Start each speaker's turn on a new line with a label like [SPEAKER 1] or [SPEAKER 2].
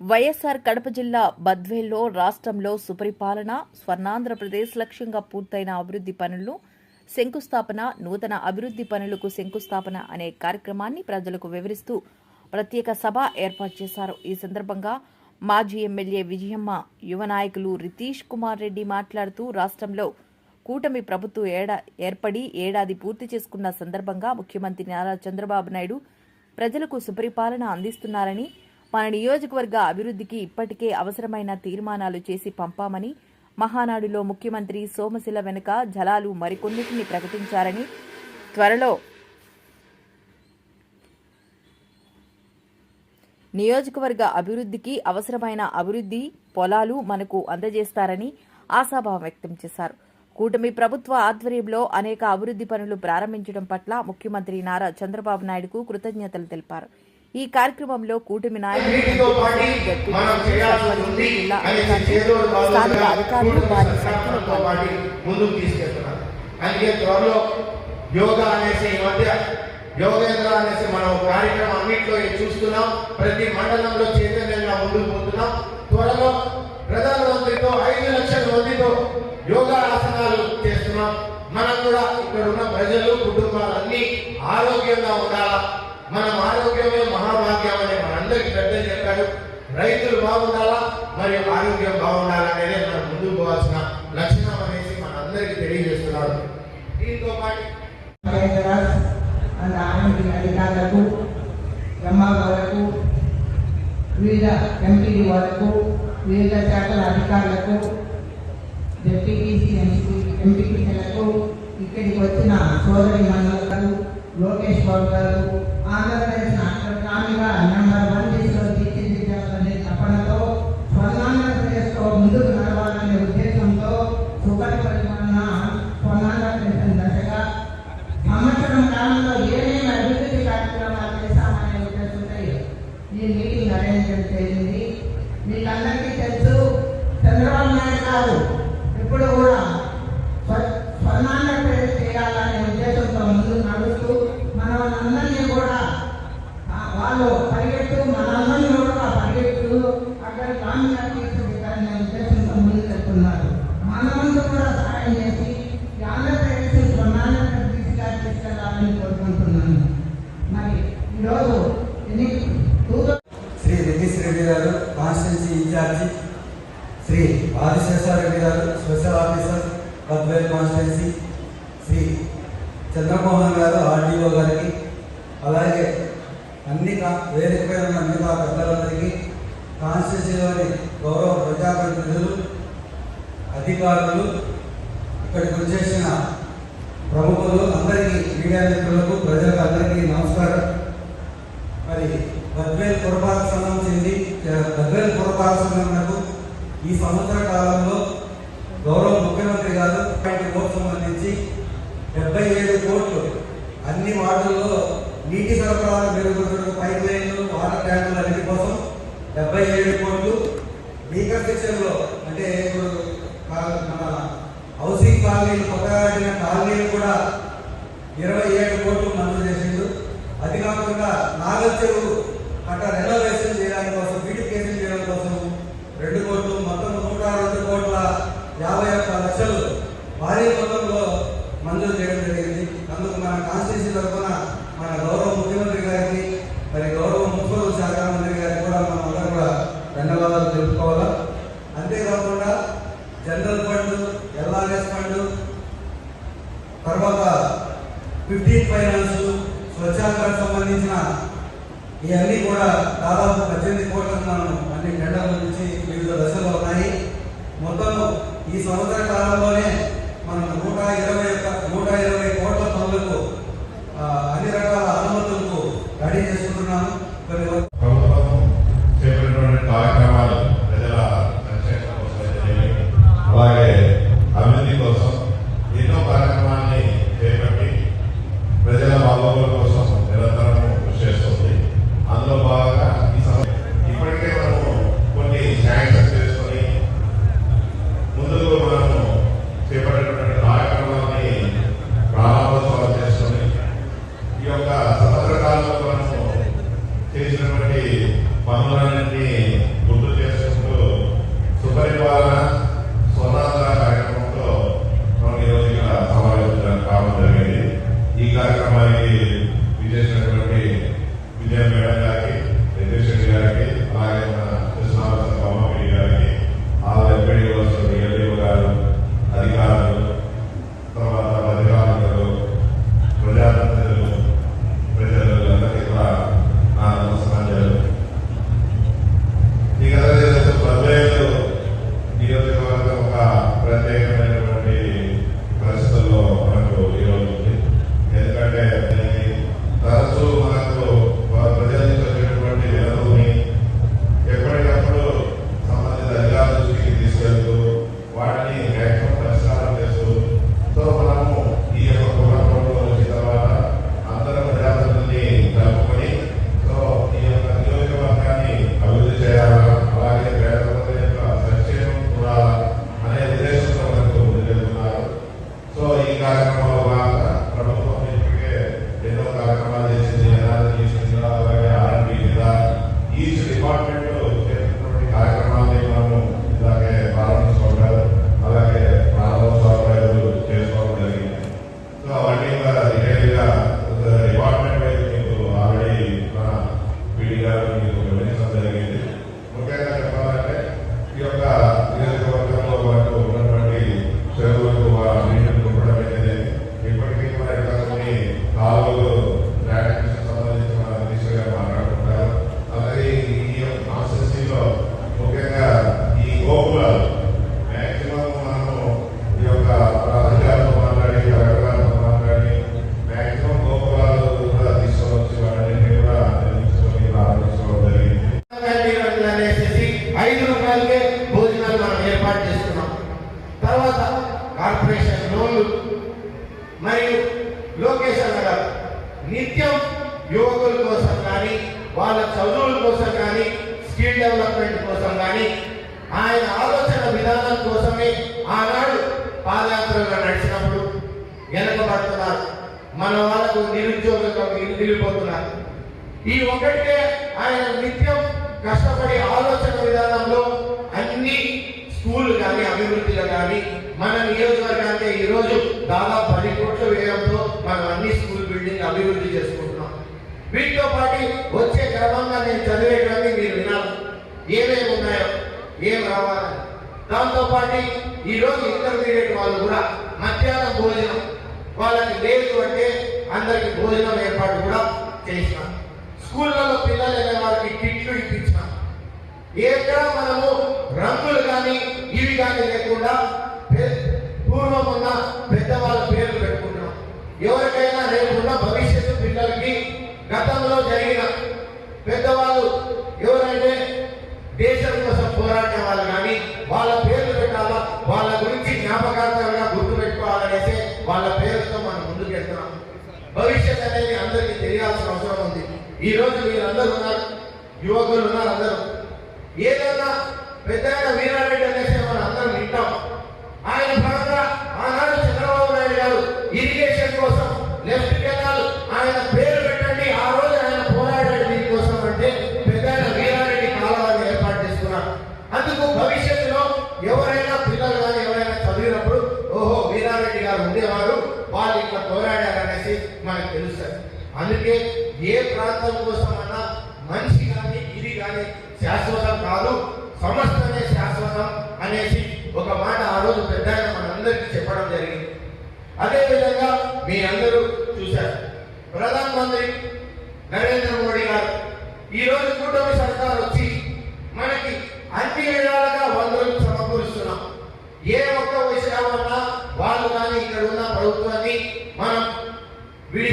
[SPEAKER 1] వైఎస్ఆర్ కడప జిల్లా బద్వేల్లో రాష్ట్రంలో సుపరిపాలన స్వర్ణాంధ్రప్రదేశ్ లక్ష్యంగా పూర్తయిన అభివృద్ధి పనులను శంకుస్థాపన నూతన అభివృద్ధి పనులకు శంకుస్థాపన అనే కార్యక్రమాన్ని ప్రజలకు వివరిస్తూ ప్రత్యేక సభ ఏర్పాటు చేశారు. ఈ సందర్భంగా మాజీ ఎమ్మెల్యే విజయమ్మ యువ నాయకులు రితీష్ కుమార్ రెడ్డి మాట్లాడుతూ రాష్ట్రంలో కూటమి ప్రభుత్వం ఏడా ఏర్పడి ఏడాది పూర్తి చేసుకున్న సందర్భంగా ముఖ్యమంత్రి నారా చంద్రబాబు నాయుడు ప్రజలకు సుపరిపాలన అందిస్తున్నారని మన నియోజకవర్గ అభివృద్ధికి ఇప్పటికే అవసరమైన తీర్మానాలు చేసి పంపామని మహానాడులో ముఖ్యమంత్రి సోమశిల వెనుక జలాలు మరికొన్నిటిని ప్రకటించారని త్వరలో నియోజకవర్గ అభివృద్ధికి అవసరమైన అభివృద్ధి పొలాలు మనకు అందజేస్తారని ఆశాభావం వ్యక్తం చేశారు. కూటమి ప్రభుత్వ ఆధ్వర్యంలో అనేక అభివృద్ధి పనులు ప్రారంభించడం పట్ల ముఖ్యమంత్రి నారా చంద్రబాబు నాయుడుకు కృతజ్ఞతలు తెలిపారు. ఈ కార్యక్రమంలో కూటమి నాయకులు స్థానిక అధికారులు భారీ సంఖ్యలో పాల్గొన్నారు.
[SPEAKER 2] అందుకే త్వరలో యోగా అనేసి ఈ మధ్య యోగేంద్ర అనేసి మనం కార్యక్రమం అన్నింటిలో చూస్తున్నాం ప్రతి మండలంలో చైతన్యంగా ముందుకు పోతున్నాం. త్వరలో ప్రధానమంత్రితో ఐదు లక్షల మందితో యోగా ఆసనాలు చేస్తున్నాం. మనం కూడా ఇక్కడ ఉన్న ప్రజలు కుటుంబాలన్నీ ఆరోగ్యంగా ఉండాలా మనం ఆరోగ్యమే మహాభాగ్యం అని మనందరికి పెద్దలు చెప్పారు. రైతులు బాగుండాలా? మరియు ఆరోగ్యం బాగుండాలా అనేది మనం ముందుకు పోవాల్సిన లక్షణం అనేసి మనందరికి తెలియజేస్తున్నారు. దీంతో పాటు
[SPEAKER 3] మహేంద్రరాజ్ అండ్ ఆమెకి ఎంఆర్ఓలకు వివిధ ఎంపీడీ వాళ్ళకు వివిధ శాఖల అధికారులకు డిప్యూటీసీ ఎంపీ ఎంపీటీలకు ఇక్కడికి వచ్చిన సోదరి మండలు లోకేష్ బాబు గారు ఆంధ్రప్రదేశ్ రాష్ట్ర నెంబర్ వన్ లిస్టులో తీర్చిదిద్దాలనే తపనతో స్వర్ణాంధ్రప్రదేశ్లో ముందుకు నడవాలనే ఉద్దేశంతో సుపరి పరిపాలన స్వర్ణాంధ్రప్రదేశ్ దశగా సంవత్సరం కాలంలో ఏమేమి అభివృద్ధి కార్యక్రమాలు చేశామనే ఉద్దేశంతో ఈ మీటింగ్ అరేంజ్మెంట్ చేసింది మీకందరికీ తెలుసు చంద్రబాబు నాయుడు గారు ఇప్పుడు కూడా స్వ- స్వర్ణాంధ్రప్రదేశ్ చేయాలనే ఉద్దేశంతో ముందుకు నడుస్తూ మనమందరినీ కూడా ఆ, వాళ్ళు పరిగెత్తు మనందరినీ కూడా పరిగెత్తు అక్కడ గ్రామీణ తీర్చిదిద్దాలనే ఉద్దేశంతో ముందుకెళ్తున్నారు మనమంతా కూడా సహాయం చేసి ఈ ఆంధ్రప్రదేశ్ స్వర్ణాంధ్రప్రదేశ్గా తీసుకెళ్ళాలని కోరుకుంటున్నాను మరి ఈరోజు ఎన్ని టూ
[SPEAKER 4] శ్రీ రెడ్డిస్ రెడ్డి గారు కాన్స్టిట్యున్సీ ఇన్ఛార్జి శ్రీ ఆదిశేషారెడ్డి రెడ్డి గారు special officer Badvel constituency Shri Chandramohan గారు ఆర్డీఓ గారికి అలాగే అన్ని వేదికపై వేదిక ఉన్న మిగతా పెద్దలందరికీ కాన్స్టిట్యున్సీలోని గౌరవ ప్రజాప్రతినిధులు అధికారులు ఇక్కడికి వచ్చేసిన ప్రముఖులు అందరికీ మీడియా మిత్రులకు ప్రజలకు అందరికీ నమస్కారం. మరి బద్వేల్ పురపాలక సంఘం చెంది బద్వేల్ పురపాలక సంఘంకు ఈ సంవత్సర కాలంలో గౌరవ ముఖ్యమంత్రి గారు పాయింట్ సంబంధించి డెబ్బై ఏడు కోట్లు అన్ని వార్డుల్లో నీటి సరఫరాలు మెరుగుపరచడం పైప్ లైన్లు వాటర్ ట్యాంకులు అన్నిటి కోసం డెబ్బై ఏడు కోట్లు. బీకర్ సెక్షన్లో అంటే ఇప్పుడు మన హౌసింగ్ కాలనీలు కొత్తగా కట్టిన కాలనీలు కూడా ఇరవై ఏడు కోట్లు మంజూరు చేసిండు అది కాకుండా నాగల్ చెరువు అట్ట రెనోవేషన్ చేయడానికి కోసం బ్యూటిఫికేషన్ చేయడం కోసం రెండు కోట్లు మొత్తం నూట రెండు కోట్ల యాభై ఒక్క లక్షలు భారీ మొత్తంలో మంజూరు చేయడం జరిగింది. అందుకు మన కాన్స్టిట్యూషన్ తరఫున మన గౌరవ ముఖ్యమంత్రి గారికి మరి గౌరవ ముఖ్యమంత్రి శాఖ మంత్రి గారికి కూడా మనం అందరం కూడా ధన్యవాదాలు తెలుపుకోవాలా? అంతేకాకుండా జనరల్ ఫండ్ ఎల్ఆర్ఎస్ ఫండ్ తర్వాత ఫిఫ్టీన్ ఫైనాన్స్ స్వచ్ఛాంధ్రకు సంబంధించిన ఇవన్నీ కూడా దాదాపు పద్దెనిమిది కోట్లకు మనం అన్ని టెండర్ల నుంచి వివిధ దశలు ఉన్నాయి. మొత్తం ఈ సంవత్సర కాలంలోనే మనం నూట ఇరవై
[SPEAKER 2] obrigado. చేస్తున్నాం తర్వాత కార్పొరేషన్ లోన్లు మరియు లొకేషన్ గారు నిత్యం యువకుల కోసం కానీ వాళ్ళ చదువుల కోసం కానీ స్కిల్ డెవలప్మెంట్ కోసం కానీ ఆయన ఆలోచన విధానం కోసమే ఆనాడు పాదయాత్రలో నడిచినప్పుడు వెనకబడుతున్నారు. మన వాళ్ళకు నిరుద్యోగం నిలిపోతున్నారు. ఈ ఒకటే ఆయన నిత్యం కష్టపడి ఆలోచన విధానంలో కానీ అభివృద్ధిలో కానీ మన నియోజకవర్గానికి ఈ రోజు దాదాపు పది కోట్ల వ్యయంతో మనం అన్ని స్కూల్ బిల్డింగ్ అభివృద్ధి చేసుకుంటున్నాం. వీటితో పాటు వచ్చే క్రమంగా నేను చదివేటువంటి మీరు వినాలి. ఏమేమి ఉన్నాయో ఏం రావాలని. దాంతో పాటు ఈ రోజు ఇంటర్మీడియట్ వాళ్ళు కూడా మధ్యాహ్నం భోజనం వాళ్ళకి లేదు అంటే అందరికి భోజనం ఏర్పాటు కూడా చేసినాం స్కూళ్ళలో పిల్లలు అనే వాళ్ళకి కిట్లు ఇప్పించాం ఎక్కడ మనము దేశం కోసం పోరాడిన వాళ్ళు కానీ వాళ్ళ పేర్లు పెట్టాలా వాళ్ళ గురించి జ్ఞాపకార్థంగా గుర్తు పెట్టుకోవాలనేసి వాళ్ళ పేర్లతో మనం ముందుకు వెళ్తున్నాం. భవిష్యత్ అనేది అందరికీ తెలియాల్సిన అవసరం ఉంది. ఈ రోజు మీరందరూ ఉన్నారు యువకులు ఉన్నారు అందరూ. ఏదైనా పెద్ద ఎందుకంటే ఏ ప్రాంతం కోసమన్నా మనిషి కానీ ఇది కానీ శాశ్వతం కాదు. సమస్తనే శాశ్వతం అనేసి ఒక మాట ఆ రోజు పెద్ద మనందరికీ చెప్పడం జరిగింది. అదే విధంగా మీ అందరూ చూశారు. ప్రధానమంత్రి నరేంద్ర మోడీ గారు ఈ రోజు కూటమి సర్కార్ వచ్చి మనకి అన్ని విధాలుగా వనరులు సమకూరుస్తున్నాం. ఏ ఒక్క విషయం వల్ల వాళ్ళు కానీ ఇక్కడ ఉన్న ప్రభుత్వాన్ని మనం విడి